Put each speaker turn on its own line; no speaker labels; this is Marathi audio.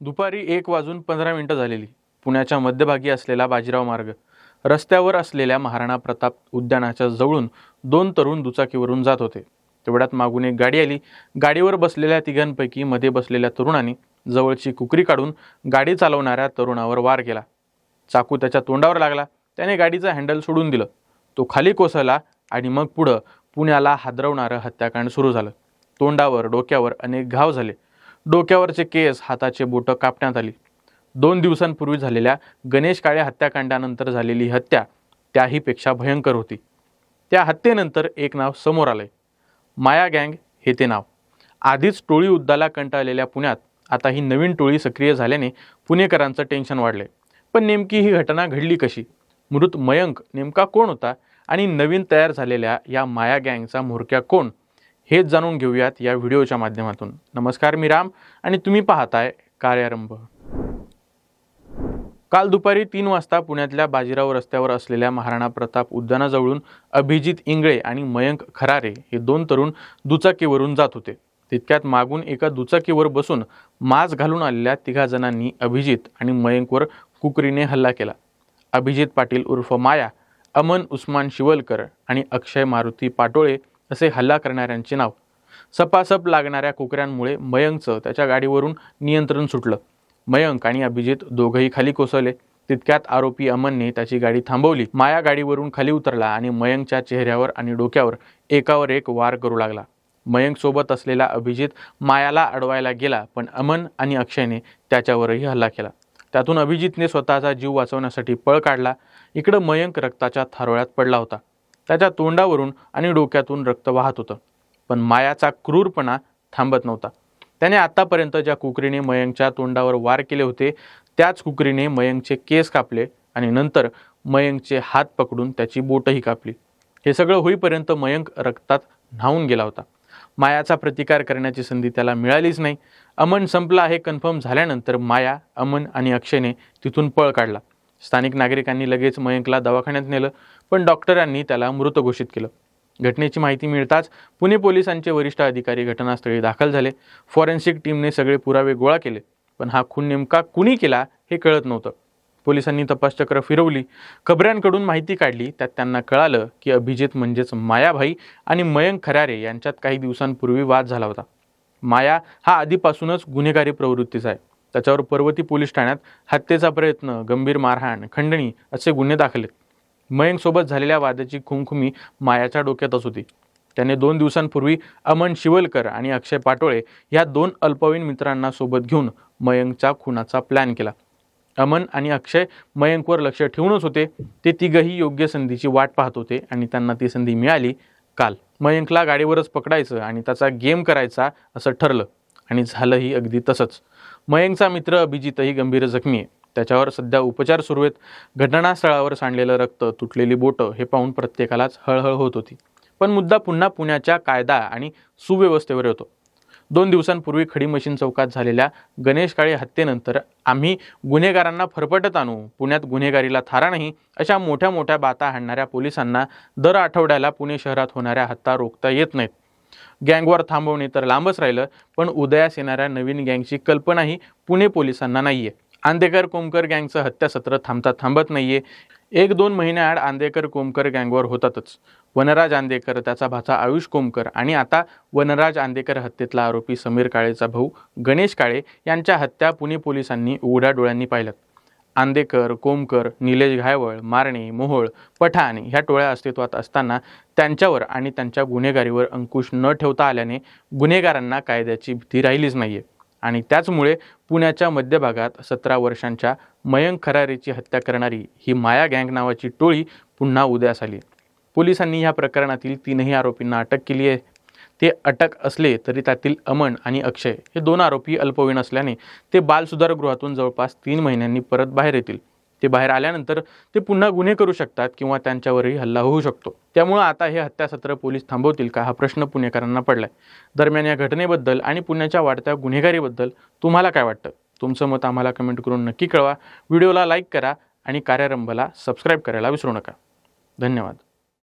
दुपारी एक वाजून पंधरा मिनटं झालेली. पुण्याच्या मध्यभागी असलेला बाजीराव मार्ग रस्त्यावर असलेल्या महाराणा प्रताप उद्यानाच्या जवळून दोन तरुण दुचाकीवरून जात होते. तेवढ्यात मागून एक गाडी आली. गाडीवर बसलेल्या तिघांपैकी मध्ये बसलेल्या तरुणाने जवळची कुकरी काढून गाडी चालवणाऱ्या तरुणावर वार केला. चाकू त्याच्या तोंडावर लागला. त्याने गाडीचं हँडल सोडून दिलं. तो खाली कोसळला आणि मग पुढं पुण्याला हादरवणारं हत्याकांड सुरू झालं. तोंडावर डोक्यावर अनेक घाव झाले. डोक्यावरचे केस हाताचे बोटं कापण्यात आली. दोन दिवसांपूर्वी झालेल्या गणेश काळे हत्याकांडानंतर झालेली हत्या त्याहीपेक्षा भयंकर होती. त्या हत्येनंतर एक नाव समोर आलंय. माया गँग हे ते नाव. आधीच टोळी उद्दाला कंटाळलेल्या पुण्यात आता ही नवीन टोळी सक्रिय झाल्याने पुणेकरांचं टेन्शन वाढले पण नेमकी ही घटना घडली कशी? मृत मयंक नेमका कोण होता? आणि नवीन तयार झालेल्या या माया गँगचा म्होरक्या कोण? हेच जाणून घेऊयात या व्हिडिओच्या माध्यमातून. नमस्कार मी राम आणि तुम्ही पाहताय कार्यारंभ. काल दुपारी तीन वाजता पुण्यातल्या बाजीराव रस्त्यावर असलेल्या महाराणा प्रताप उद्यानाजवळून अभिजित इंगळे आणि मयंक खरारे हे दोन तरुण दुचाकीवरून जात होते. तितक्यात मागून एका दुचाकीवर बसून मास्क घालून आलेल्या तिघा जणांनी अभिजित आणि मयंकवर कुकरीने हल्ला केला. अभिजित पाटील उर्फ माया अमन उस्मान शिवलकर आणि अक्षय मारुती पाटोळे असे हल्ला करणाऱ्यांचे नाव. सपासप लागणाऱ्या कुकऱ्यांमुळे मयंकचं त्याच्या गाडीवरून नियंत्रण सुटलं. मयंक आणि अभिजित दोघंही खाली कोसळले. तितक्यात आरोपी अमनने त्याची गाडी थांबवली. माया गाडीवरून खाली उतरला आणि मयंकच्या चेहऱ्यावर आणि डोक्यावर एकावर एक वार करू लागला. मयंक सोबत असलेला अभिजित मायाला अडवायला गेला पण अमन आणि अक्षयने त्याच्यावरही हल्ला केला. त्यातून अभिजितने स्वतःचा जीव वाचवण्यासाठी पळ काढला. इकडं मयंक रक्ताच्या थारोळ्यात पडला होता. त्याच्या तोंडावरून आणि डोक्यातून रक्त वाहत होतं. पण मायाचा क्रूरपणा थांबत नव्हता. त्याने आतापर्यंत ज्या कुकरीने मयंकच्या तोंडावर वार केले होते त्याच कुकरीने मयंकचे केस कापले आणि नंतर मयंकचे हात पकडून त्याची बोटही कापली. हे सगळं होईपर्यंत मयंक रक्तात न्हावून गेला होता. मायाचा प्रतिकार करण्याची संधी त्याला मिळालीच नाही. अमन संपला हे कन्फर्म झाल्यानंतर माया अमन आणि अक्षयने तिथून पळ काढला. स्थानिक नागरिकांनी लगेच मयंकला दवाखान्यात नेलं पण डॉक्टरांनी त्याला मृत घोषित केलं. घटनेची माहिती मिळताच पुणे पोलिसांचे वरिष्ठ अधिकारी घटनास्थळी दाखल झाले. फॉरेन्सिक टीमने सगळे पुरावे गोळा केले पण हा खून नेमका कुणी केला हे कळत नव्हतं. पोलिसांनी तपासचक्र फिरवली खबऱ्यांकडून माहिती काढली त्यात त्यांना कळालं की अभिजित म्हणजेच मायाभाई आणि मयंक खरारे यांच्यात काही दिवसांपूर्वी वाद झाला होता. माया हा आधीपासूनच गुन्हेगारी प्रवृत्तीचा आहे. त्याच्यावर पर्वती पोलीस ठाण्यात हत्येचा प्रयत्न गंभीर मारहाण खंडणी असे गुन्हे दाखल आहेत. मयंकसोबत झालेल्या वादाची खुमखुमी मायाच्या डोक्यातच होती त्याने दोन दिवसांपूर्वी अमन शिवलकर आणि अक्षय पाटोळे या दोन अल्पवयीन मित्रांना सोबत घेऊन मयंकच्या खुनाचा प्लॅन केला. अमन आणि अक्षय मयंकवर लक्ष ठेवूनच होते. ते तिघही योग्य संधीची वाट पाहत होते आणि त्यांना ती संधी मिळाली काल. मयंकला गाडीवरच पकडायचं आणि त्याचा गेम करायचा असं ठरलं आणि झालंही अगदी तसंच. मयंकचा मित्र अभिजितही गंभीर जखमी आहे. त्याच्यावर सध्या उपचार सुरू आहेत. घटनास्थळावर सांडलेलं रक्त तुटलेली बोटं हे पाहून प्रत्येकालाच हळहळ होत होती. पण मुद्दा पुन्हा पुण्याच्या कायदा आणि सुव्यवस्थेवर येतो. दोन दिवसांपूर्वी खडी मशीन चौकात झालेल्या गणेश काळे हत्येनंतर आम्ही गुन्हेगारांना फरफटत आणू. पुण्यात गुन्हेगारीला थारा नाही अशा मोठ्या मोठ्या बाता हाणणाऱ्या पोलिसांना दर आठवड्याला पुणे शहरात होणाऱ्या हत्या रोखता येत नाहीत. गँगवर थांबवणे तर लांबच राहिलं पण उदयास येणाऱ्या नवीन गँगची कल्पनाही पुणे पोलिसांना नाहीये. आंदेकर कोमकर गँगचं हत्यासत्र थांबता थांबत नाहीये. एक दोन महिन्याआड आंदेकर कोमकर गँगवर होतातच. वनराज आंदेकर त्याचा भाचा आयुष कोमकर आणि आता वनराज आंदेकर हत्येतला आरोपी समीर काळेचा भाऊ गणेश काळे यांच्या हत्या पुणे पोलिसांनी उघड्या डोळ्यांनी पाहिल्यात. आंदेकर कोमकर निलेश घायवळ मारणे मोहोळ पठाण ह्या टोळ्या अस्तित्वात असताना त्यांच्यावर आणि त्यांच्या गुन्हेगारीवर अंकुश न ठेवता आल्याने गुन्हेगारांना कायद्याची भीती राहिलीच नाहीये. आणि त्याचमुळे पुण्याच्या मध्यभागात सतरा वर्षांच्या मयंक खरारेची हत्या करणारी ही माया गँग नावाची टोळी पुन्हा उदयास आली पोलिसांनी या प्रकरणातील तीनही आरोपींना अटक केली आहे ते अटक असले तरी त्यातील अमन आणि अक्षय हे दोन आरोपी अल्पवयीन असल्याने ते बालसुधारगृहातून जवळपास तीन महिन्यांनी परत बाहेर येतील. ते बाहेर आल्यानंतर ते पुन्हा गुन्हे करू शकतात किंवा त्यांच्यावरही हल्ला होऊ शकतो. त्यामुळं आता हे हत्यासत्र पोलीस थांबवतील का हा प्रश्न पुणेकरांना पडलाय. दरम्यान या घटनेबद्दल आणि पुण्याच्या वाढत्या गुन्हेगारीबद्दल तुम्हाला काय वाटतं? तुमचं मत आम्हाला कमेंट करून नक्की कळवा. व्हिडिओला लाईक करा आणि कार्यारंभला सबस्क्राईब करायला विसरू नका. धन्यवाद.